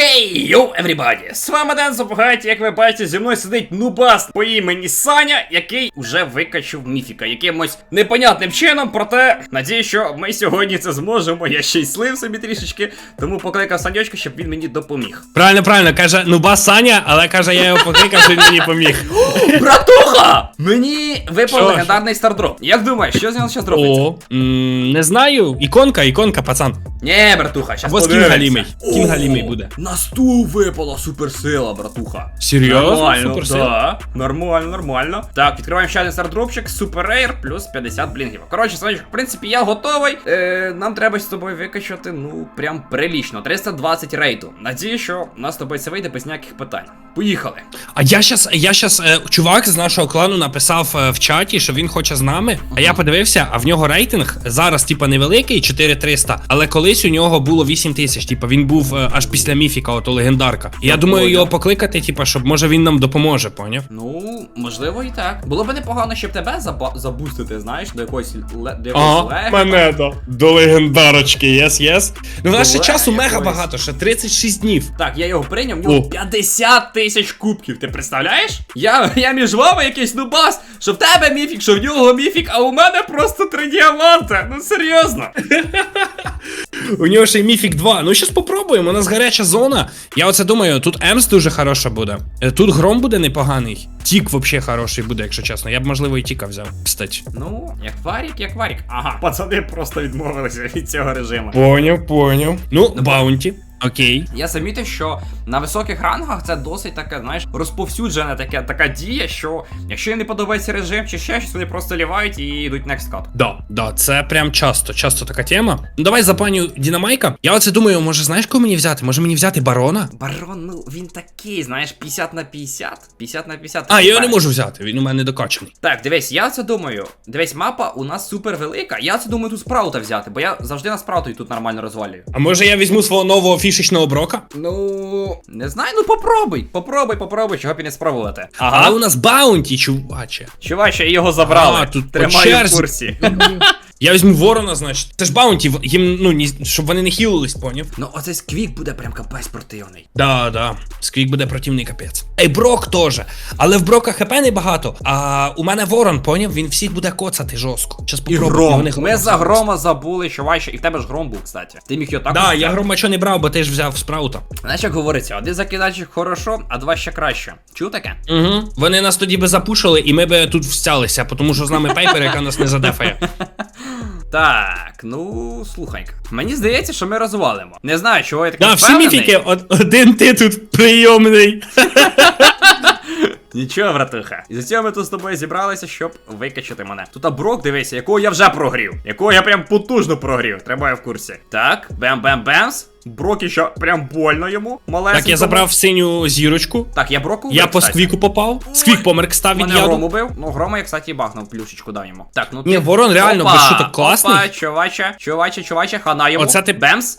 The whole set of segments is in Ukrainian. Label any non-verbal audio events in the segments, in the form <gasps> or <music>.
Хей, йоу, everybody! З вами Ден Запугаті, як ви бачите, зі мною сидить нубаст по імені Саня, який уже викачав міфіка якимось непонятним чином, проте надію, що ми сьогодні це зможемо. Я ще й слив собі трішечки, тому покликав Санечку, щоб він мені допоміг. Правильно, правильно, каже, ну ба Саня, але каже, я його покликав, що він мені поміг. <gasps> Братуха! Мені випав легендарний стардроп. Як думаєш, що з нього зараз робиться? О, не знаю. Іконка, іконка, пацан. Ні, братуха, щас Або скін подивимося. галімий. Скін О, галімий буде. На стул випала суперсила, братуха. Серйозно? Нормально, Суперсила? да. Нормально, нормально. Так, відкриваємо ще один стардропчик, Super Rare плюс 50 блінгів. Коротше, Санечок, в принципі, я готовий. Е, нам треба з тобою викачати, ну, прям прилічно. 320 рейту. Надію, що у нас з тобою це вийде без ніяких питань. Поїхали. А я щас, я щас, е, чувак з нашого клану написав е, в чаті, що він хоче з нами. А я подивився, а в нього рейтинг зараз, типа, невеликий, 4300, але колись у нього було 8000, типа він був е, аж після міфіка, ото легендарка. Я думаю його покликати, типа, щоб може він нам допоможе, поняв? Ну, можливо, і так. Було б непогано, щоб тебе заба- забустити, знаєш, до якоїсь ле- до якоїсь леги. мене до, до легендарочки, єс, єс. Ну в нас ще часу мега якоїсь. багато, ще 36 днів. Так, я його прийняв, в нього О. 50 тисяч кубків, ти представляєш? Я, я між вами якийсь нубас, що в тебе міфік, що в нього міфік, а у мене просто три діаманти. Ну серйозно. <laughs> У нього ще й Міфік 2. Ну, щас попробуємо. У нас гаряча зона. Я оце думаю, тут Емс дуже хороша буде. Е, Тут гром буде непоганий. Тік взагалі хороший буде, якщо чесно. Я б, можливо, і тіка взяв. Кстати. Ну, як варік, як варік. Ага, пацани просто відмовилися від цього режиму. Поняв, поняв. Ну, баунті. Окей. Я замітив, що на високих рангах це досить таке, знаєш, розповсюджена таке, така дія, що якщо їм не подобається режим чи ще щось, вони просто лівають і йдуть next cut. Да, да, це прям часто, часто така тема. Ну давай за паню Дінамайка. Я оце думаю, може, знаєш, кого мені взяти? Може мені взяти барона? Барон, ну він такий, знаєш, 50 на 50. 50 на 50. А, я його не можу взяти, він у мене докачаний. Так, дивись, я це думаю. Дивись, мапа у нас супер велика. Я це думаю тут спраута взяти, бо я завжди на спрауту і тут нормально розвалюю. А може я візьму свого нового фішечного брока? Ну, не знаю, ну попробуй. Попробуй, попробуй, чого б і не спробувати. А у нас баунті, чуваче. Чуваче, його забрали. А, тут по Тримаю в черзі. курсі. <laughs> Я візьму ворона, значить. Це ж баунті, їм, ну, ні, щоб вони не хілились, поняв? Ну, оцей сквік буде прям капець противний. Да, да. Сквік буде противний капець. Ей, брок теж. Але в брока хп небагато. А у мене ворон, поняв? Він всіх буде коцати жорстко. Щас І попробую. гром. Вони Ми за грома забули, чуваче, і в тебе ж гром був, кстати. Ти міг його так. Да, я грома що не брав, бо ти ж взяв спраута. Знаєш, як говориться, один закидачик хорошо, а два ще краще. Чув таке? Угу. Вони нас тоді би запушили, і ми би тут встялися, тому що з нами пейпер, яка нас не задефає. <laughs> Так, ну слухай. Мені здається, що ми розвалимо. Не знаю, чого я таке. Да, всі впевнений. міфіки, од- один ти тут прийомний. Нічого, братуха. І за цього ми тут з тобою зібралися, щоб викачати мене. Тут аброк, брок, дивися, якого я вже прогрів. Якого я прям потужно прогрів. Треба я в курсі. Так, бем-бем-бемс. Брокі що прям больно йому. Малесенькому. Так, я забрав синю зірочку. Так, я броку Я по сквику сквіку попав. Сквік помер став від яду. Грому бив. Ну, грома я, кстати, бахнув, плюшечку дав йому. Так, ну Ні, ворон реально без шуток класний. Опа, чуваче, чуваче, чуваче, хана йому. Оце ти- Бемс.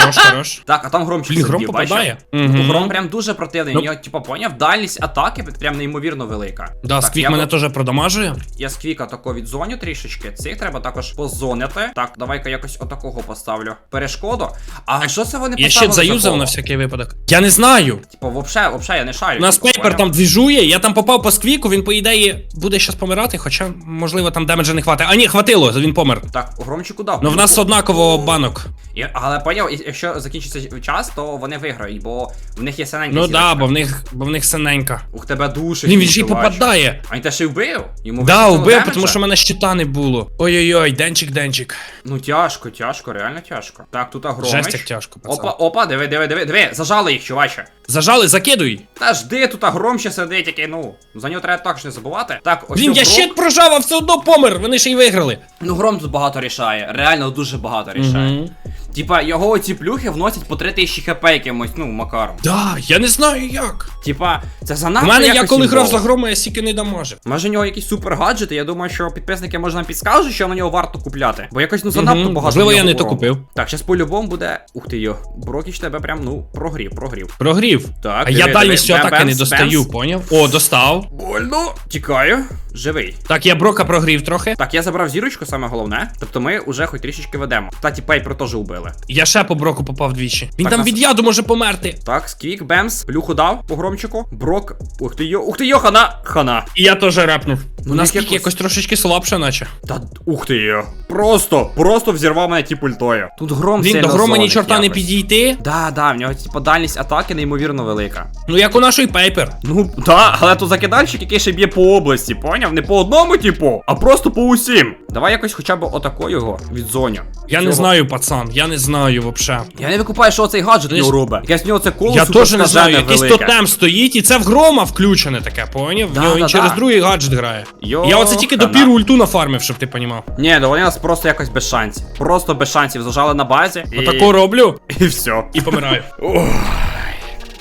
Хорош, <laughs> хорош. Так, а там гром Блін, гром сидів, бачиш? попадає. Ну, Мгм. Гром прям дуже противний. Ну. У нього, типа, поняв, дальність атаки прям неймовірно велика. Да, так, сквік я мене б- теж продамажує. Я сквіка тако відзоню трішечки. Цих треба також позонити. Так, давай-ка якось отакого поставлю. Перешкоду. А що це вони Я ще заюзав на всякий випадок. Я не знаю. Типа, вообще, вообще, я не шарю. У нас типу, пейпер поняв? там двіжує, я там попав по сквіку, він, по ідеї, буде щас помирати, хоча, можливо, там демеджа не хватить. А ні, хватило, він помер. Так, громчику дав. Ну в нас однаково банок. І, але поняв, і- якщо закінчиться час, то вони виграють, бо в них є синенька Ну да, бо в них, бо в них синенька. Ух, тебе душе. Блін, він ще й попадає. А він те ще й вбив? Йому Да, вбив, тому що в мене щита не було. Ой-ой-ой, денчик, денчик. Ну тяжко, тяжко, реально тяжко. Так, тут агромич. Жесть як тяжко, пацан. Опа, опа, диви, диви, диви, диви, зажали їх, чуваче. Зажали, закидуй. Та жди, тут агром ще сидить, який, ну, за нього треба також не забувати. Так, ось Блін, я щит прожав, а все одно помер. Вони ще й виграли. Ну, гром тут багато рішає, реально дуже багато рішає. Типа, його оці плюхи вносять по 3000 хп якимось, ну, макаром. Да, я не знаю як. Типа, це У мене я якось коли грав імбово. за грома, я стільки не дамажив. Може, у нього якісь супер гаджети, я думаю, що підписники може нам підскажуть, що на нього варто купляти. Бо якось ну занадто Мгм, багато. можливо, в я не то купив. Так, зараз по-любому буде. Ух ти йо. Брокіч тебе прям, ну, прогрів, прогрів. Прогрів. Так, а я диви, дальністю диви. атаки не достаю, бемс. поняв? О, достав. Больно. Тікаю. Живий. Так, я брока прогрів трохи. Так, я забрав зірочку, саме головне. Тобто ми вже хоч трішечки ведемо. Кстати, Пейпер теж убили. Я ще по броку попав двічі. Він Так, там нас- від яду може померти. Так, сквік, бемс, плюху дав по громчику. Брок. Ух ти йо, ух ти йо, хана. Хана. І я теж репнув. Ну, У нас якось- якось... якось трошечки слабше, наче. Та ух ти йо. Просто, просто взірвав мене ті пультою. Тут гром Він сильно до грома ні чорта не підійти. Да, да, в нього типа дальність атаки неймовірно велика. Ну як у нашої пейпер. Ну, да, але то закидальщик, який ще б'є по області, поняв? Не по одному, типу, а просто по усім. Давай якось хоча б отако його відзоню. Я не знаю, пацан, я не знаю вообще. Я не викупаю, що цей гаджет нього робить. Якесь в нього це коло Я теж не знаю, якийсь тотем стоїть, і це в грома включене таке, поняв? В нього да, він через да. другий гаджет грає. Йо, Я оце тільки допіру ульту нафармив, щоб ти понімав. Ні, ну вони нас просто якось без шансів. Просто без шансів зажали на базі. І... Отако роблю <laughs> І все. і помираю.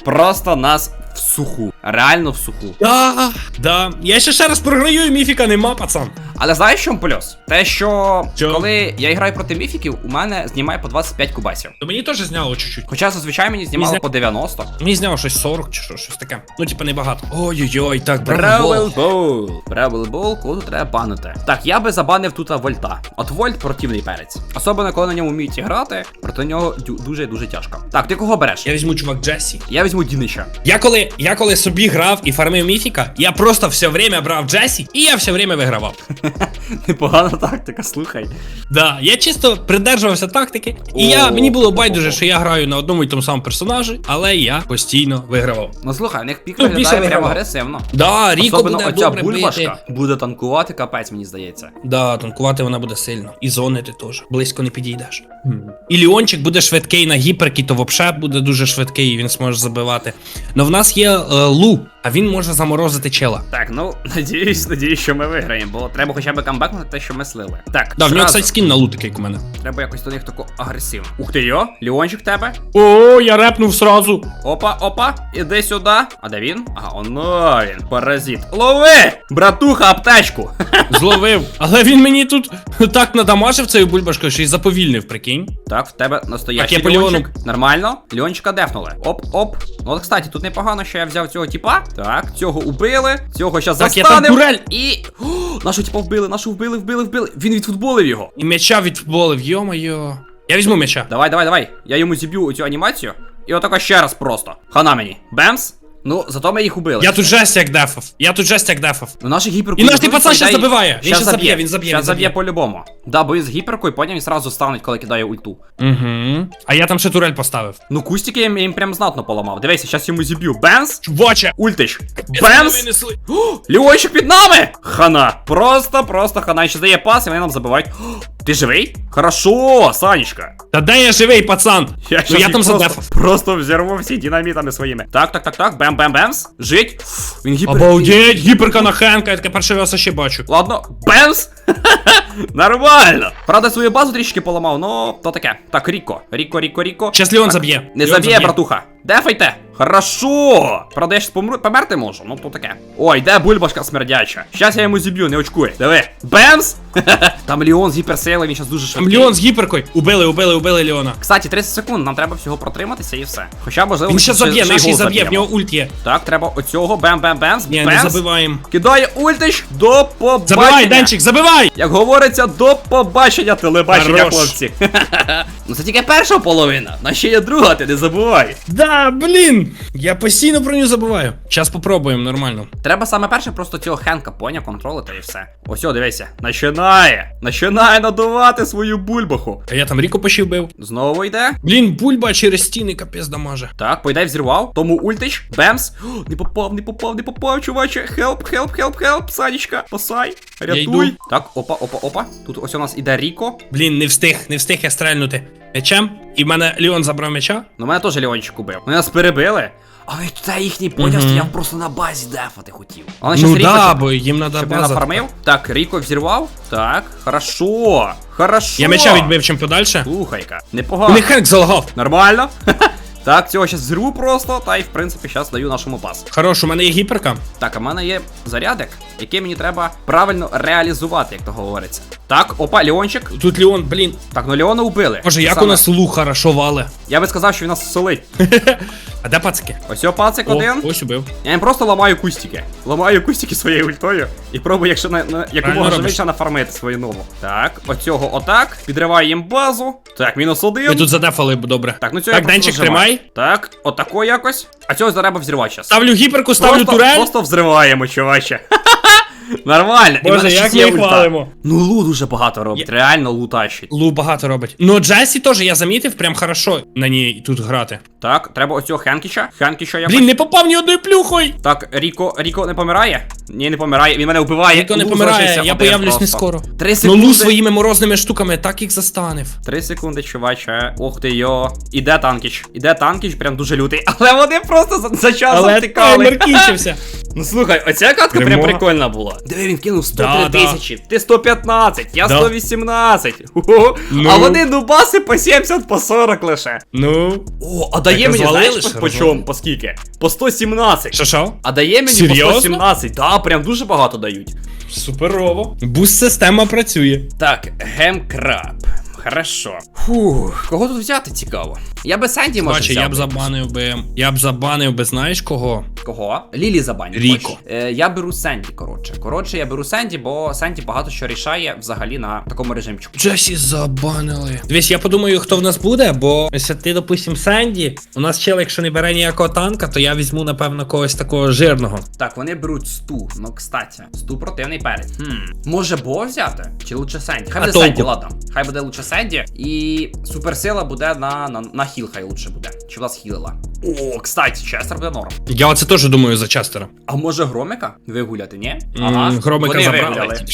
Просто нас в суху. Реально в суху. Да, да. Я ще ще раз програю, і міфіка нема, пацан. Але знаєш, чому плюс? Те, що Чо? коли я граю проти міфіків, у мене знімає по 25 кубасів. То мені теж зняло чуть-чуть. Хоча зазвичай мені знімало Мені зня- по 90. Мені зняло щось 40 чи що, щось таке. Ну, типа, небагато. Ой-ой-ой, так, браво. Бол. Бравл Бол, коли треба банити. Так, я би забанив тут Вольта. От Вольт противний перець. Особливо, коли на ньому вміють грати, проти нього дуже-дуже тяжко. Так, ти кого береш? Я візьму чувак Джесі. Я візьму Дінича. Я коли, я коли собі грав і фармив міфіка, я просто все время брав Джесі, і я все время вигравав. <laughs> Непогана тактика, слухай. Да, я чисто придержувався тактики, і я мені було байдуже, що я граю на одному і тому самому персонажі, але я постійно вигравав. Ну слухай, в них пік Ну, виглядає прямо агресивно. Да, Ріко буде оця добре бульбашка бити. буде танкувати капець, мені здається. Да, танкувати вона буде сильно. І зонити теж. Близько не підійдеш. І Ліончик буде швидкий на гіперкі, то вообще буде дуже швидкий, і він зможе забивати. Но в нас є е, Лу, а він може заморозити чела. Так, ну надіюсь, надіюсь, що ми виграємо, бо треба хоча б камбекнути те, що ми слили. Так, Да, в нього, зразу кстати, скін на лу такий як у мене. треба якось до них тако агресивно. Ух ти йо, Ліончик в тебе. О, я репнув сразу. Опа, опа, іди сюди. А де він? Ага, оно він, паразит. Лови! Братуха, аптечку! <laughs> Зловив. Але він мені тут так надамажив цією бульбашкою, що й заповільнив, прикинь. Так, в тебе настоящий Так, я по Леончик. Нормально. Леончика дефнули. Оп, оп. Ну, от, кстати, тут непогано, що я взяв цього типа. Так, цього убили. Цього зараз Так, я застанем. там турель. І. О, нашого типа вбили, нашого вбили, вбили, вбили. Він відфутболив його. І м'яча відфутболив, йо-моє. Я візьму м'яча. Давай, давай, давай. Я йому зіб'ю цю анімацію. І отако ще раз просто. Хана мені. Бемс. Ну, зато ми їх убили. Я тут жесть як дефав. Я тут жесть як дефав. Ну, наші гіперку. І наш пацан щас забиває. Він щас заб'є, він заб'є, він заб'є по-любому. Да, бо із гіперкою, потім він сразу стануть, коли кидає ульту. Угу. А я там ще турель поставив. Ну, кустики я їм, прям знатно поламав. Дивися, щас йому зіб'ю. Бемс. Чуваче! Ультич. Винесли. <gasps> О, під нами! Хана. Просто, просто хана. І ще дає пас, і вони нам забивають. <gasps> Ти живий? Хорошо, Санечка. Та де я живий, пацан? Я, ну я там задефав. Просто взірву всі динамітами своїми. Так, так, так, так. Бем, бем, бемс. Жить. Фу, Він гіпер. Обалдеть, гіперка на Хенка, я таке перший раз ще бачу. Ладно, бемс. <laughs> Нормально. Правда, свою базу трішки поламав, но то таке. Так, Ріко. Ріко, Ріко, Ріко. Щас Леон заб'є. Не Леон заб'є, братуха. Дефайте. Хорошо. Правда, я щас помру, померти можу, ну то таке. Ой, де бульбашка смердяча. Щас я йому зіб'ю, не очкуй. Диви. Бемс! <laughs> Там Леон з гіперсили, він щас дуже Там швидкий. Леон з гіперкою. Убили, убили, убили Леона. Кстати, 30 секунд, нам треба всього протриматися і все. Хоча, можливо, Він ще заб'є, наш гол заб'є, в нього ульт є. Так, треба оцього, бем-бем-бем, Ні, не забиваємо. Кидає ультич до побачення. Забивай, Денчик, забивай! Як говориться, до побачення телебачення, хлопці. <laughs> ну це тільки перша половина, на ще є друга, ти не забувай. Да, блін! Я постійно про нього забуваю. Щас попробуємо, нормально. Треба саме перше просто цього Хенка поня контролити і все. Ось, о, дивися, починає. Починає надувати свою бульбаху. А я там Ріко пощів бив. Знову йде. Блін, бульба через стіни капець дамаже. Так, поїдай взірвав. Тому ультич. Бемс. О, не попав, не попав, не попав, чуваче. Хелп, хелп, хелп, хелп. Санечка, спасай. Рятуй. Так, опа, опа, опа. Тут ось у нас іде Ріко. Блін, не встиг, не встиг я стрельнути м'ячем. І в мене Ліон забрав м'яча. Ну, мене теж Леончик убив. Вони нас перебили. Але це їхній поняв Мгм. стояв просто на базі дефати хотів. Але Ну да, бо їм треба щоб не база. нафармив. Так, Ріко взірвав. Так, хорошо. Хорошо. Я м'яча відбив чим подальше. Слухай-ка, У непогано. них Хенк залагав. Нормально? <laughs> Так, цього зараз зру просто, та й в принципі зараз даю нашому пас. Хорош, у мене є гіперка. Так, в мене є зарядик, який мені треба правильно реалізувати, як то говориться. Так, опа, Леончик. Тут Леон, блін. Так, ну Леона вбили. Боже, як Саме. у нас лу хорошо вале. Я би сказав, що він нас солить. <laughs> А де пацики? Ось його пацик О, один. ось убив. Я їм просто ламаю кустики. Ламаю кустики своєю ультою і пробую, якщо на, на якомога швидше нафармити свою нову. Так, оцього отак. Підриваю їм базу. Так, мінус один. Ми тут задефали добре. Так, ну цього так, я Денчик, зажимаю. Тримай. Так, отако якось. А цього треба взривача. зараз. Ставлю гіперку, ставлю просто, турель. Просто взриваємо, чуваче. Нормально. Боже, як ми їх ульта. хвалимо. Ну, лу дуже багато робить. Реально лу тащить. Лу багато робить. Ну, Джесі теж я замітив, прям хорошо на ній тут грати. Так, треба оцього Хенкіча. Хенкіча якось. Блін, не попав ні одною плюхою. Так, Ріко, Ріко не помирає? Ні, не помирає. Він мене вбиває. Ніхто не Лу помирає, залишився я один появлюсь не просто. скоро. Три Ну секунди. Лу своїми морозними штуками так їх застанив. Три секунди, чуваче. Ох ти йо. Іде танкіч. Іде танкіч, прям дуже лютий. <laughs> Але вони просто за, за часом Але втикали. таймер кінчився. <laughs> Ну слухай, оця катка прям прикольна була. Диви, він кинув 103 Да, да. тисячі. Ти 115, я Да. 118. <laughs> Ну. А вони нубаси по 70, по 40 лише. Ну. О, а дає Так мені, знаєш, по чому, по скільки? По 117. Що що? А дає мені Серйозно? по 117. Да, прям дуже багато дають. Суперово. Буст система працює. Так, гемкраб. Хорошо. Фух, кого тут взяти цікаво? Я би Санді може Бачи, взяв я б забанив би. Я б забанив би, знаєш кого? Кого? Лілі забань. Ріко. Е, я беру Сенді, коротше. Коротше, я беру Сенді, бо Сенді багато що рішає взагалі на такому режимчику. Джесі забанили. Дивись, я подумаю, хто в нас буде, бо якщо ти, допустим, Сенді, у нас чел, якщо не бере ніякого танка, то я візьму, напевно, когось такого жирного. Так, вони беруть сту. Ну, кстати, сту противний перець. Хм. Може Бо взяти? Чи лучше Сенді? Хай буде? Сенді, ладно. Хай буде лучше Сенді. І суперсила буде на, на, на хіл, хай лучше буде. Чи вас хілила? О, кстати, Честер буде норм. Я оце теж думаю за Честера. А може громика вигуляти, ні? М, Громика вони забрали вигуляли. <laughs>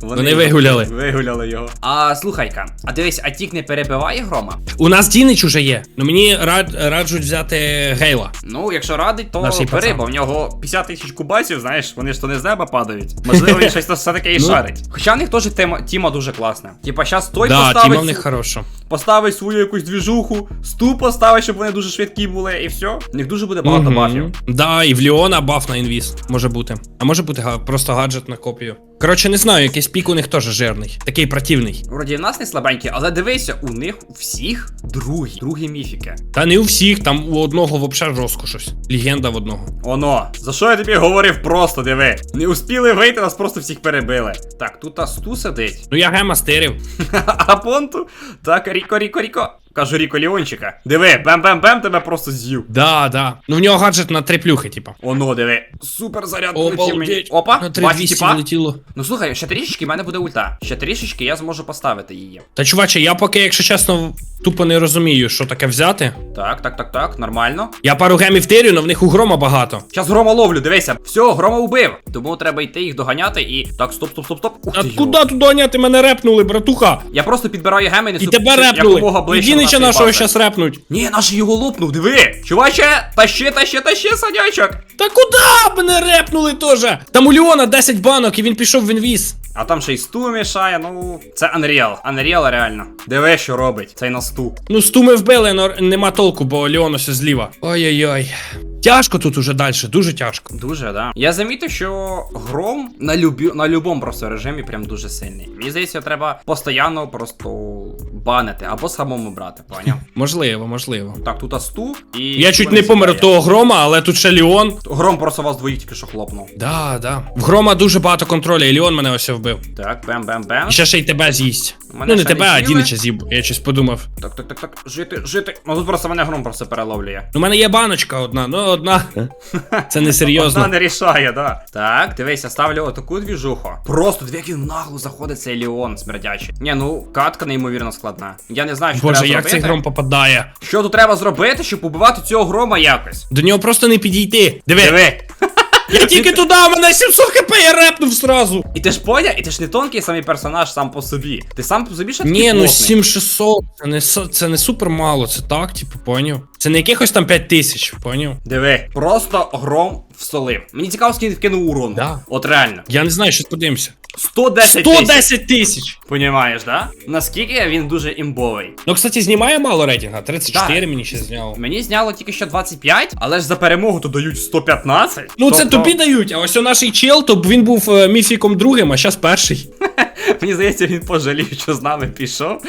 Вони, Вони вигуляли. Вигуляли його. А слухай-ка, а дивись, а тік не перебиває грома? У нас Дінич уже є. Ну мені рад, раджуть взяти Гейла. Ну, якщо радить, то бери, бо в нього 50 тисяч кубасів, знаєш, вони ж то не з неба падають. Можливо, він <laughs> щось все-таки і Ну. шарить. Хоча в них теж тема, тіма дуже класна. Типа, щас той Да, поставить, них хороша. поставить свою якусь двіжуху, сту поставить, щоб вони дуже швидкі були, і все. У них дуже буде багато угу. бафів. Да, і в Ліона баф на інвіз. Може бути. А може бути просто гаджет на копію. Коротше, не знаю, якийсь пік у них теж жирний. Такий противний. Вроді в нас не слабенькі, але дивися, у них у всіх другі, другі міфіки. Та не у всіх, там у одного вообще жорстко щось. Легенда в одного. Оно, за що я тобі говорив просто, диви. Не успіли вийти, нас просто всіх перебили. Так, тут та сту сидить. Ну я гема стирив. <laughs> А понту? Так, Ріко, Ріко, Ріко. Кажу Ріко Ліончика. Диви, бем-бем-бем, тебе просто з'їв. Да, да. Ну в нього гаджет на три плюхи, типа. Оно, диви. Супер заряд полетів мені. Обалдеть. Опа, На бачиш, 3200 типа. влетіло. Ну слухай, ще трішечки в мене буде ульта. Ще трішечки я зможу поставити її. Та чуваче, я поки, якщо чесно, тупо не розумію, що таке взяти. Так, так, так, так, нормально. Я пару гемів тирю, але в них у грома багато. Щас грома ловлю, дивися. Все, грома убив. Тому треба йти їх доганяти і. Так, стоп, стоп, стоп, стоп. Ух А йо. куди туди ганяти мене репнули, братуха? Я просто підбираю геми і І несу тебе репнули. І ближче до Нашої нашого щас репнуть. Ні, наш його лопнув, диви! Чуваче, тащи, тащи, тащи, санячок! Та куди не репнули теж? Там у Леона 10 банок і він пішов в інвіз. А там ще й сту мішає, ну. Це Unreal. Unreal реально. Диви, що робить цей на сту. Ну, сту ми вбили, але нема толку, бо Леон ось зліва. Ой-ой-ой. Тяжко тут уже далі, дуже тяжко. Дуже, да. Я замітив, що гром на любі... на любому просто режимі прям дуже сильний. Мені здається, треба постійно просто банити або самому брати, поняв? <laughs> Можливо, можливо. Так, тут асту і. Я чуть не помер від того грома, але тут ще Леон. Гром просто вас двоїх тільки що хлопнув. Да, да. В грома дуже багато контроля, і Леон мене ось вбив. Так, бем-бем-бем. І ще ще й тебе з'їсть. Мене ну не ще не тебе, а з'їли. Дінича з'їв. Я щось подумав. Так, так, так, так. Жити, жити. Ну тут просто мене гром просто переловлює. У мене є баночка одна, ну одна. <laughs> Це не серйозно. Одна не рішає, да. Так, дивися, ставлю отаку двіжуху. Просто дві як він нагло заходить цей Леон смердячий. Ні, ну катка неймовірно складна. Я не знаю, що Боже, треба як зробити. цей гром попадає. Що тут треба зробити, щоб убивати цього грома якось? До нього просто не підійти. Диви, Диви. Я тільки туди, у мене 700 хп, я репнув сразу. І ти ж поня, і ти ж не тонкий самий персонаж сам по собі. Ти сам по собі ще такий Ні, ну плотний. 7600, це не, со- це не супер мало, це так, типу, поняв. Це не якихось там 5000, поняв. Диви, просто гром всолив. Мені цікаво, скільки він вкинув урону. Да. От реально. Я не знаю, що подивимося. 110 тисяч. 110 тисяч! Понімаєш, да? Наскільки він дуже імбовий. Ну, кстати, знімає мало рейтинга. 34 Да. мені ще зняло. Мені зняло тільки що 25, але ж за перемогу то дають 115. Ну, це Тобто, тобі дають, а ось у наш чел, то він був е, міфіком другим, а зараз перший. <laughs> Мені здається, він пожалів, що з нами пішов.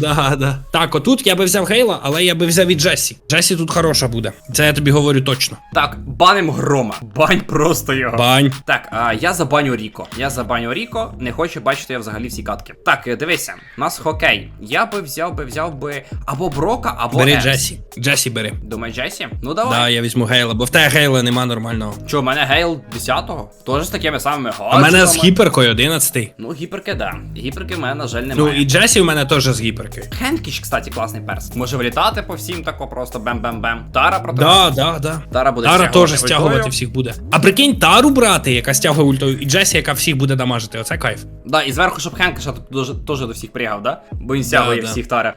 Да, да. Так, отут я би взяв Гейла, але я би взяв і Джесі. Джесі тут хороша буде. Це я тобі говорю точно. Так, баним грома. Бань просто його. Бань. Так, а я забаню Ріко. Я забаню Ріко, не хочу бачити я взагалі всі катки. Так, е, дивися, у нас хокей. Я би взяв би взяв би або Брока, або Бери Енс. Джесі. Джесі бери. Думаю, Джесі? Ну давай. Да, я візьму Гейла, бо в тебе Гейла нема нормального. Що, в мене Гейл 10-го? Тоже з такими самими А в мене з гіперкою 11. Ну, гіперки, да. Гіперки в мене, на жаль, Ну немає. і Джесі в мене теж з гіперкою. Хенкіч, кстати, класний перс. Може вилітати по всім тако просто бем-бем-бем. Тара проти. Да, да, да. Тара буде Тара теж стягувати ультою. всіх буде. А прикинь, Тару брати, яка стягує ультою, і Джесі, яка всіх буде дамажити. Оце кайф. Да, і зверху, щоб Хенкіша тут теж до всіх пригав, да? Бо він стягує да. всіх Тара.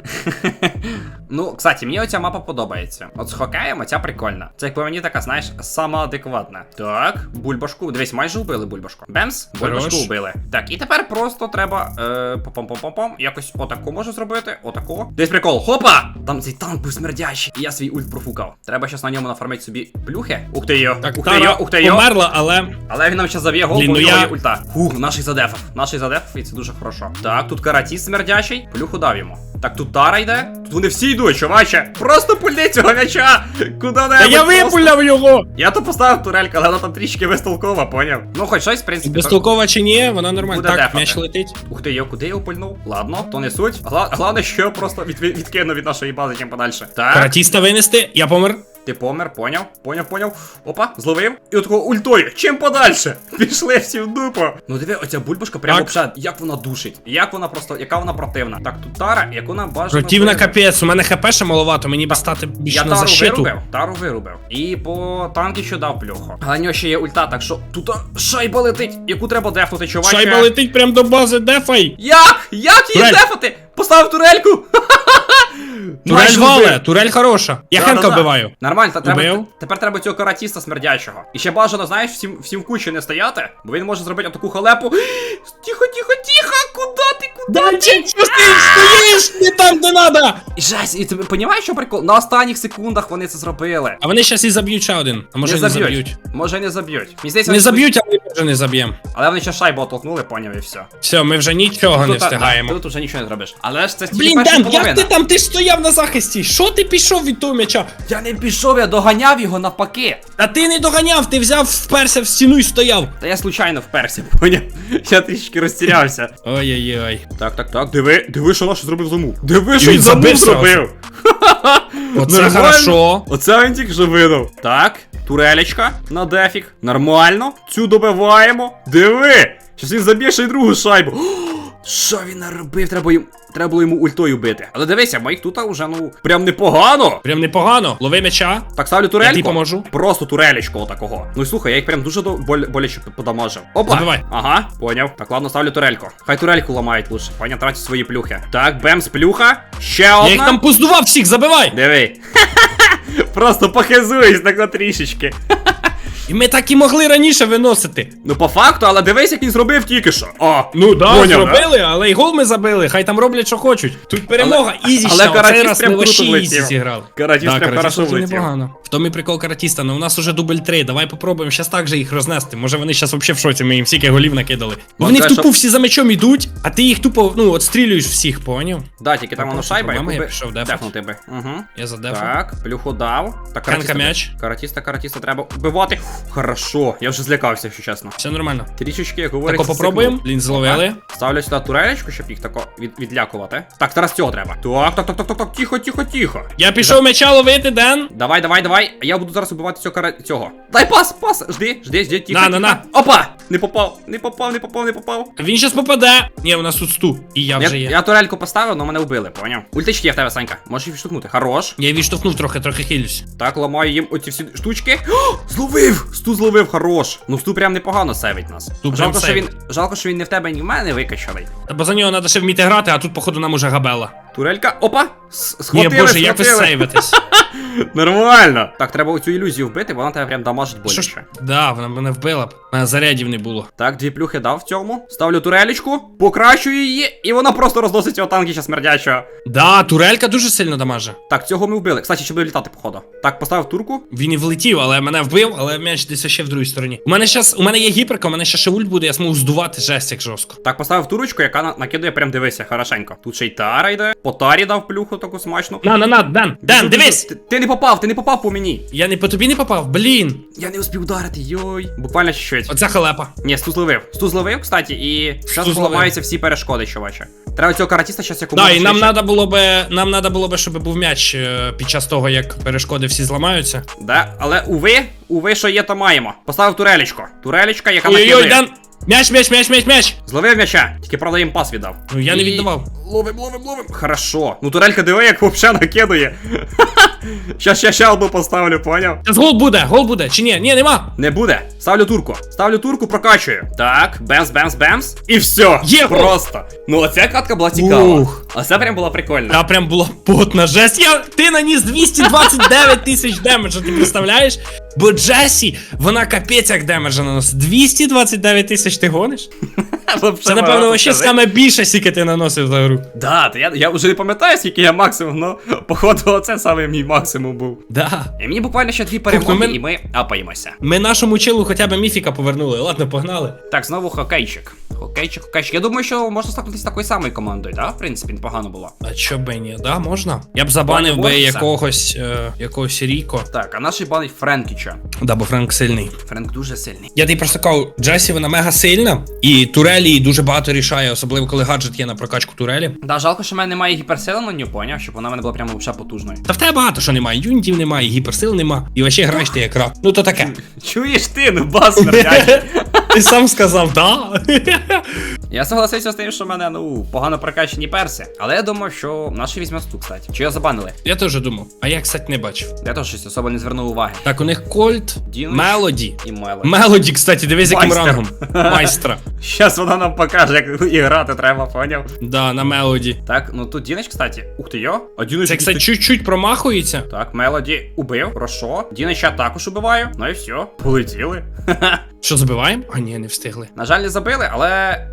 Ну, кстати, мені оця мапа подобається. От з хокеєм оця прикольна. Це як по мені така, знаєш, сама адекватна. Так, бульбашку. Дивись, майже вбили бульбашку. Бемс, бульбашку Хорош. вбили. Так, і тепер просто треба. Е, попом-попом-пом. Якось отаку можу зробити. Отаку. Десь прикол. Хопа! Там цей танк був смердящий. І я свій ульт профукав. Треба щас на ньому нафармити собі плюхи. Ух ти йо. Так, ух ти йо, ух ти йо. померла, але Але він нам ще заб'є гол, бо ну я- ульта. Фух, наший задефав. Наший задефав, і це дуже хорошо. Так, тут каратіст смердячий, плюху дав йому. Так, тут Тара йде. Тут вони всі йдуть, чуваче. Просто пульни цього м'яча. Куди не Та я випуляв його! Я то поставив турельку, але вона там трішки безтолкова, поняв? Ну, хоч щось, в принципі. Безтолкова чи ні, вона нормально. Буде Так, дефати. м'яч летить. Ух ти, йо, куди я його пульнув? Ладно, то не суть. Гла... Головне, що я просто від... від- відкину від нашої бази чим подальше. Так. Каратіста винести, я помер. Ти помер, поняв, поняв, поняв. Опа, зловив. І отакого ультою. Чим подальше? <laughs> Пішли всі в дупу. Ну диви, оця бульбашка прямо взагалі, як вона душить. Як вона просто, яка вона противна. Так, тут Тара, яку нам бажано. Противна капець, у мене хп ще маловато, мені би стати Я більше на тару защиту. вирубив, тару вирубив. І по танки ще дав плюху. В нього ще є ульта, так що тут шайба летить, яку треба дефнути, чуваче. Шайба летить прям до бази, дефай! Як? Як її Турель. дефати? Поставив турельку! <laughs> Турель Майже вале, вбив. турель хороша. Я. Хенка вбиваю. Нормально, та треба, Убив. тепер треба цього каратіста смердячого. І ще бажано, знаєш, всім, всім в кучі не стояти, бо він може зробити таку халепу. <gasps> Тихо, тихо, тихо, куди ти, куди ти? Що ти стоїш не там, де надо! І жесть, і ти розумієш, що прикол? На останніх секундах вони це зробили. А вони зараз і заб'ють ще один. А може не заб'ють. Може не заб'ють. Мені здається, Не вони заб'ють, а ми вже не заб'ємо. Але вони ще шайбу оттолкнули, поняв і все. Все, ми вже нічого не Тут, а, встигаємо. Тут вже нічого не зробиш. Але ж це тільки Блін, перша Ден, половина. як ти там? Ти ж стояв на захисті. Що ти пішов від того м'яча? Я не пішов, я доганяв його навпаки. Та ти не доганяв, ти взяв, вперся в стіну і стояв. Та я случайно вперся, поняв? Я трішки розтірявся. Ой-ой-ой. Так, так, так, диви, диви, що наш зробив замув. Диви, що він забив зробив. Оце хорошо. Оце він тільки що видав. Так, турелечка на дефік. Нормально. Цю добиваємо. Диви! Щас він заб'є ще й другу шайбу. Що він наробив? Треба йому. Треба було йому ультою бити. Але дивися, моїх тут уже, ну, прям непогано. Прям непогано. Лови м'яча. Так, ставлю турельку. Я тобі поможу. Просто турелечку отакого. Ну і слухай, я їх прям дуже до... боль... боляче подамажив. Опа! Забивай. Ага, поняв. Так, ладно, ставлю турельку. Хай турельку ламають лучше. Поняв, тратять свої плюхи. Так, бемс, плюха. Ще одна. Я їх там поздував всіх, забивай! Диви. <laughs> Просто похизуюсь так трішечки. <laughs> І ми так і могли раніше виносити. Ну, по факту, але дивись, як він зробив тільки що. О, Ну да, поняв, зробили, але й гол ми забили. Хай там роблять, що хочуть. Тут перемога, ізі але ще, Каратіст цей раз прям ми вообще ізі зіграли. Каратіст прям хорошо влетів. непогано. В тому і прикол каратіста, ну у нас уже дубль 3, давай попробуємо щас так же їх рознести. Може вони щас вообще в шоці, ми їм стільки голів накидали. Вони в тупу всі за мечом ідуть, а ти їх тупо, ну, отстрілюєш всіх, поняв? Да, тільки там Ну, воно шайба, проблема, яку я пішов дефнути би. Угу. Я задефав. Так, плюху дав. Так, Хенка. Каратіста, каратіста треба вбивати. Хорошо, я вже злякався, якщо чесно. Все нормально. Трішечки, як говориться. Тако попробуємо. Блін, зловили. Ставлю сюди турелечку, щоб їх тако від, відлякувати. Так, зараз цього треба. Так, так, так, так, так, так, тихо, тихо, тихо. Я пішов меча ловити, Ден. Давай, давай, давай. Я буду зараз убивати цього кара... цього. Дай пас, пас. Жди, жди, жди, тихо. На, на, на. Опа! Не попав, не попав, не попав, не попав. Він щас попаде. Ні, у нас тут сту. І я Я, вже є. я турельку поставив, але мене вбили, поняв? Ультички є в тебе, Санька. Можеш їх відштовхнути. Хорош. Я відштовхнув трохи, трохи хилюсь. Так, ламаю їм оці всі штучки. О, зловив! Сту зловив, хорош. Ну сту прям непогано севить нас. Сту прям жалко, що він, жалко, що він не в тебе, ні в мене викачаний. Та бо за нього треба ще вміти грати, а тут, походу, нам уже габела. Турелька. Опа! С- Ні, боже, як ви схватили. сейвитесь? <laughs> Нормально. Так, треба оцю ілюзію вбити, вона тебе прям дамажить Що ж? Да, вона мене вбила б. Мене зарядів не було. Так, дві плюхи дав в цьому. Ставлю турелечку, покращую її, і вона просто розносить цього танкіча смердячого. Да, турелька дуже сильно дамаже. Так, цього ми вбили. Кстати, ще буде літати, походу. Так, поставив турку. Він і влетів, але мене вбив, але м'яч десь ще в другій стороні. У мене щас, у мене є гіперка, у мене ще ще ульт буде, я зможу здувати жесть як жорстко. Так, поставив турочку, яка на- накидує прям дивися, хорошенько. Тут ще й тара йде. По тарі дав плюху таку смачну. На, на, на, Ден, Ден, дивись! Ти, ти не попав, ти не попав по мені. Я не по тобі не попав, блін. Я не успів ударити, йой. Буквально чуть-чуть. Оця халепа. Ні, стуз ловив. Стуз ловив, кстати, і зараз зламаються всі перешкоди, чуваче. Треба цього каратіста зараз якомога Да, і нам надо було би, нам надо було би, щоб був м'яч е, під час того, як перешкоди всі зламаються. Да, але уви, уви, що є, то маємо. Поставив турелечко. Турелечка, яка Ой-ой-ой. Ден! М'яч, м'яч, м'яч, м'яч, м'яч! Зловив м'яча, тільки правда їм пас віддав. Ну я не І- віддавав. Ловим, ловим, ловим. Хорошо. Ну турелька диви, як вообще накидує. <laughs> Щас ще ще одну поставлю, поняв? Зараз гол буде, гол буде, чи ні? Ні, нема. Не буде. Ставлю турку. Ставлю турку, прокачую. Так, бемс, бемс, бемс. І все. Є гол! Просто. Ну оця катка була цікава. Ух. А це прям була прикольна. Та прям була потна жесть. Я, ти наніс 229 тисяч демеджа, ти представляєш? Бо Джесі, вона капець як демеджа наносить. 229 тисяч ти гониш? Це, напевно, вообще саме більше, скільки ти наносив за гру. Да, то я, я вже не пам'ятаю, скільки я максимум, ну, походу, <laughs> оце саме мій максимум був. Да. І мені буквально ще дві перемоги, ну ми- і ми апаємося. Ми нашому чилу хоча б міфіка повернули. Ладно, погнали. Так, знову хокейчик. Хокейчик, хокейчик. Я думаю, що можна стакнутися такою самою командою, да? В принципі, непогано було. А чо би ні? Да, можна? Я б забанив би Можна. якогось, е, якогось Ріко. Так, а наш банить Френкіча. Да, бо Френк сильний. Френк дуже сильний. Я тобі просто кажу, Джесі вона мега сильна, і турелі дуже багато рішає, особливо коли гаджет є на прокачку турелі. Да, жалко, що в мене немає гіперсили на нього, поняв, щоб вона в мене була прямо вже потужною. Та в тебе багато що немає, юнітів немає, гіперсил нема, і вообще граєш ти як рак. Ну то таке. Чуєш ти, ну бас смердячий. <laughs> Ти сам сказав, да? Я согласився з тим, що в мене, ну, погано прокачані перси. Але я думав, що наші візьме стук, кстати. Чи його забанили? Я теж думав, а я, кстати, не бачив. Я теж щось особо не звернув уваги. Так, у них Кольт, Мелоді. І Мело. Мелоді, кстати, дивись, яким рангом. Майстра. <laughs> Щас вона нам покаже, як <laughs> і грати треба, поняв? Да, на Мелоді. Так, ну тут Дінич, кстати. Ух ти йо. А Дінич. Це, кстати, чуть-чуть промахується. Так, Мелоді убив, хорошо. Дінича також убиваю. Ну і все. Полетіли. <laughs> Що, забиваємо? А ні, не встигли. На жаль, не забили, але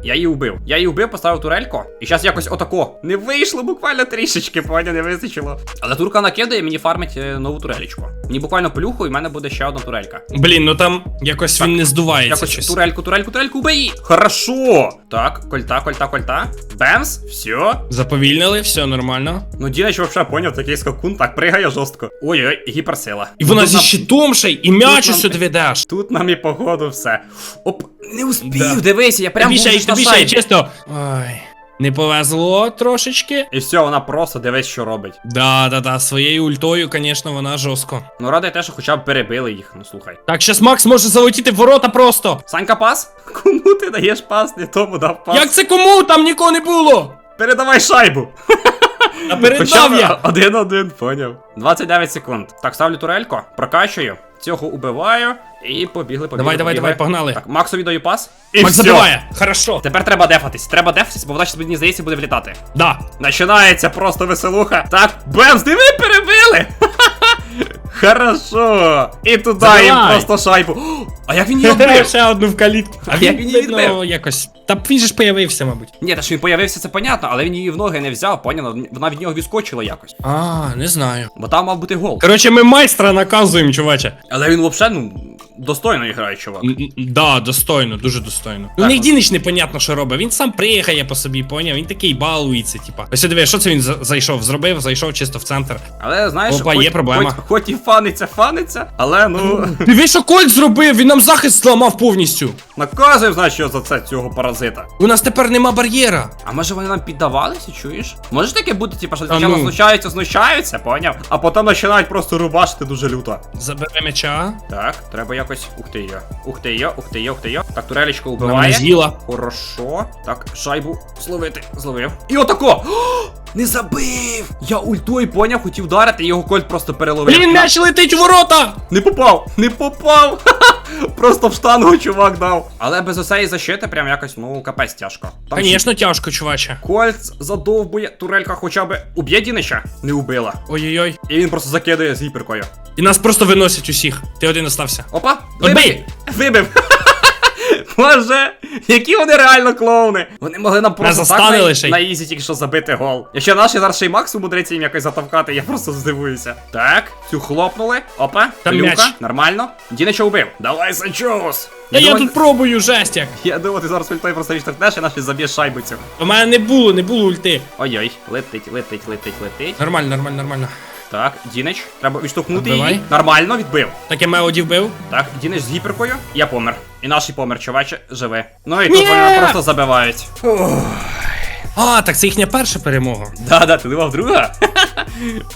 я її вбив. Я її вбив, поставив турельку. І зараз якось отако. Не вийшло буквально трішечки, поня, не вистачило. Але турка накидає, мені фармить е, нову турелечку. Мені буквально плюху, і в мене буде ще одна турелька. Блін, ну там якось Так, він не здувається. Якось щось. турельку, турельку, турельку, убий! Хорошо! Так, кольта, кольта, кольта. Бемс, все. Заповільнили, все нормально. Ну, Дінач вообще поняв, такий скакун, так пригає жорстко. Ой-ой, гіперсила. І вона зі щитом ще й, і м'яч усю сюди ведеш. Тут нам і погоду все. Оп, не успів, Да. дивися, я прям Тобі ще, й- ж тобі ще, чисто. Ой. Не повезло трошечки. І все, вона просто дивись, що робить. Да, да, да, своєю ультою, звісно, вона жорстко. Ну, радий те, що хоча б перебили їх, ну слухай. Так, щас Макс може залетіти в ворота просто. Санька пас? <laughs> Кому ти даєш пас? Не тому дав пас. Як це кому? Там нікого не було. Передавай шайбу! А передав я. Один-один, поняв. 29 секунд. Так, ставлю турельку, прокачую, цього убиваю і побігли, побігли. Давай, давай, побігли. давай, погнали. Так, Максу віддаю пас. І Макс все. забиває. Хорошо. Тепер треба дефатись. Треба дефатись, бо вона ще мені здається, буде влітати. Да. Починається просто веселуха. Так, бемс, диви, перебили! <laughs> Хорошо! І туди їм просто шайбу. А як він її <laughs> вбив? Ще одну в калітку. А як він її видно, відбив? якось. Та він же ж появився, мабуть. Ні, та що він появився, це понятно, але він її в ноги не взяв, поняла? Вона від нього відскочила якось. А, не знаю. Бо там мав бути гол. Коротше, ми майстра наказуємо, чуваче. Але він взагалі, ну, достойно грає, чувак. М, м, Да, достойно, дуже достойно. У Так, них от. Дінич непонятно, що робить. Він сам приїхає по собі, поняв. Він такий балується, типа. Ось диви, що це він за- зайшов? Зробив, зайшов чисто в центр. Але знаєш, Опа, хоч, є проблема. Хоч, хоч і фаниться, фаниться, але ну Диви, що Кольт зробив, він нам захист зламав повністю. наказуємо, значить, за це цього паразита. У нас тепер нема бар'єра. А може вони нам піддавалися, чуєш? Може таке бути, типу, що спочатку ну. знущаються, знущаються, поняв? А потім починають просто рубашити дуже люто. Забере м'яча. Так, треба якось. Ух ти йо. Ух ти йо, ух ти йо, ух ти йо. Так, турелечко Вона убиває. з'їла. Хорошо. Так, шайбу зловити. Зловив. І отако! <gasps> Не забив! Я ультою поняв, хотів вдарити, його кольт просто переловив. Блін, м'яч летить у ворота! Не попав! Не попав! <laughs> Просто в штангу чувак дав. Але без усієї защити прям якось, ну, капець тяжко. Там ще Звісно, тяжко, чуваче. Кольц задовбує, турелька хоча б уб'є Дінича? Не убила. Ой-ой-ой. І він просто закидає з гіперкою. І нас просто виносять усіх. Ти один остався. Опа! Вибив! Вибив! <laughs> Боже, які вони реально клоуни. Вони могли нам просто так на, й. на ізі тільки що забити гол. Якщо наш зараз ще й Макс умудриться їм якось затовкати, я просто здивуюся. Так, цю хлопнули. Опа, м'яч. нормально. Дінича убив. Давай, Санчоус! Та я думав, тут пробую жесть як. я думав, ти зараз ультой просто відштовхнеш і наш заб'єш шайбу цю. У мене не було, не було ульти. Ой-ой, летить, летить, летить, летить. Нормально, нормально, нормально. Так, Дінич, треба відштовхнути її. Нормально, відбив. Так я Мелоді вбив. Так, Дінич з гіперкою, я помер. І наш і помер, чуваче, живе. Ну і тут вони просто забивають. А, так це їхня перша перемога. Да-да, ти думав друга?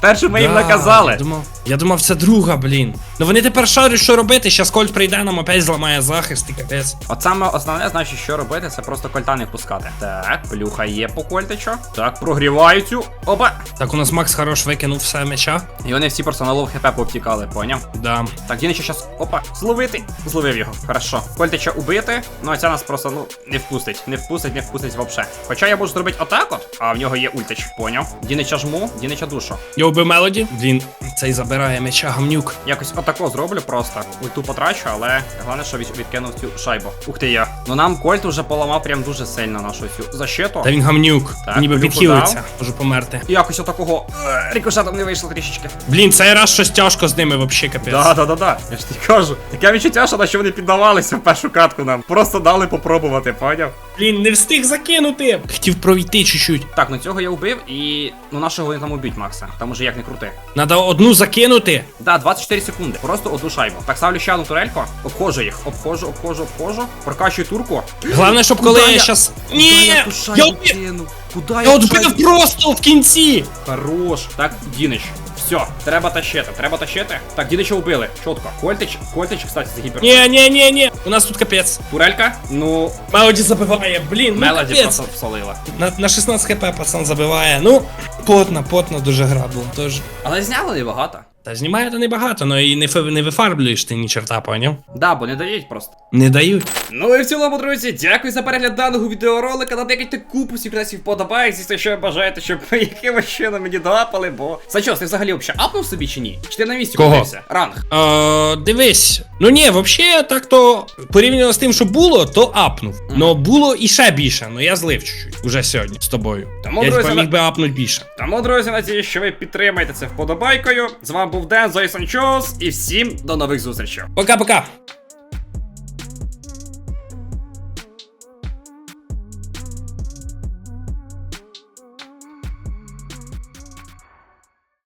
Першу ми їм Да, наказали. Я думав, я думав, це друга, блін. Ну вони тепер шарять, що робити. Щас Кольт прийде, нам опять зламає захист і капець. От саме основне, значить, що робити, це просто кольта не впускати. Так, плюха є по кольтичу. Так, прогріваю цю. Опа! Так, у нас Макс хорош викинув все м'яча. І вони всі просто на лов хп повтікали, поняв? Да. Так, Дінич щас. Опа, зловити. Зловив його. Хорошо. Кольтича убити. Ну а ця нас просто, ну, не впустить. Не впустить, не впустить вообще. Хоча я можу зробити отак от, а в нього є ультич, поняв? Дінича жму, Дінича душу. Я вбив Мелоді. Блін, цей забирає м'яча гамнюк. Якось отако зроблю просто. Ульту потрачу, але головне, що від- відкинув цю шайбу. Ух ти я. Ну нам Кольт уже поламав прям дуже сильно нашу цю защиту. Та він гамнюк. Так, Ніби плюху відхилиться. Можу померти. І Якось отакого е, рикошетом не вийшло трішечки. Блін, цей раз щось тяжко з ними вообще капець. Да, да, да, да. Я ж тобі кажу. Таке відчуття, що наче вони піддавалися в першу катку нам. Просто дали попробувати, поняв? Блін, не встиг закинути. Хотів пройти чуть-чуть. Так, ну цього я вбив і. Ну нашого вони там уб'ють, Макса. Там уже як не крути. Надо одну закинути. Да, 24 секунди. Просто одну шайбу. Так, ставлю ще одну турельку, обходжу їх, обходжу, обходжу, обходжу, прокачую турку. Головне, щоб коли я я- щас. Куда Ні! я ту Я шайбу Я кину? Куда Я Я от шайбу просто в кінці! Хорош. Так, Дінич. Все, треба тащити, треба тащити. Так, Дінича вбили. Чітко. Кольтич, Кольтич, кстати, за гіпер. Ні, ні, ні, ні. У нас тут капець. Турелька, ну, Мелоді забиває, блін, ну Мелоді капець. просто всолила. На, на 16 хп пацан забиває. Ну, потна, потна дуже гра була. Тож. Але зняло небагато. Та знімає то небагато, але і не, не вифарблюєш ти ні черта, поняв? Да, бо не дають просто. Не дають. Ну і в цілому, друзі, дякую за перегляд даного відеоролика. Натикайте купу секретів вподобайок, звісно, що ви бажаєте, щоб якимось чином мені доапали, бо. Санчос, ти взагалі взагалі апнув собі чи ні? Чи ти на місці Кого? крутився? Ранг. Е, дивись. Ну ні, взагалі, так то порівняно з тим, що було, то апнув. Ну було і ще більше, ну я злив чуть-чуть уже сьогодні з тобою. Тому, я друзі, типа, на- міг би апнуть більше. Тому, друзі, надію, що ви підтримаєте це вподобайкою. З вами був Ден, Зойсон Чос. і всім до нових зустрічей. Пока-пока.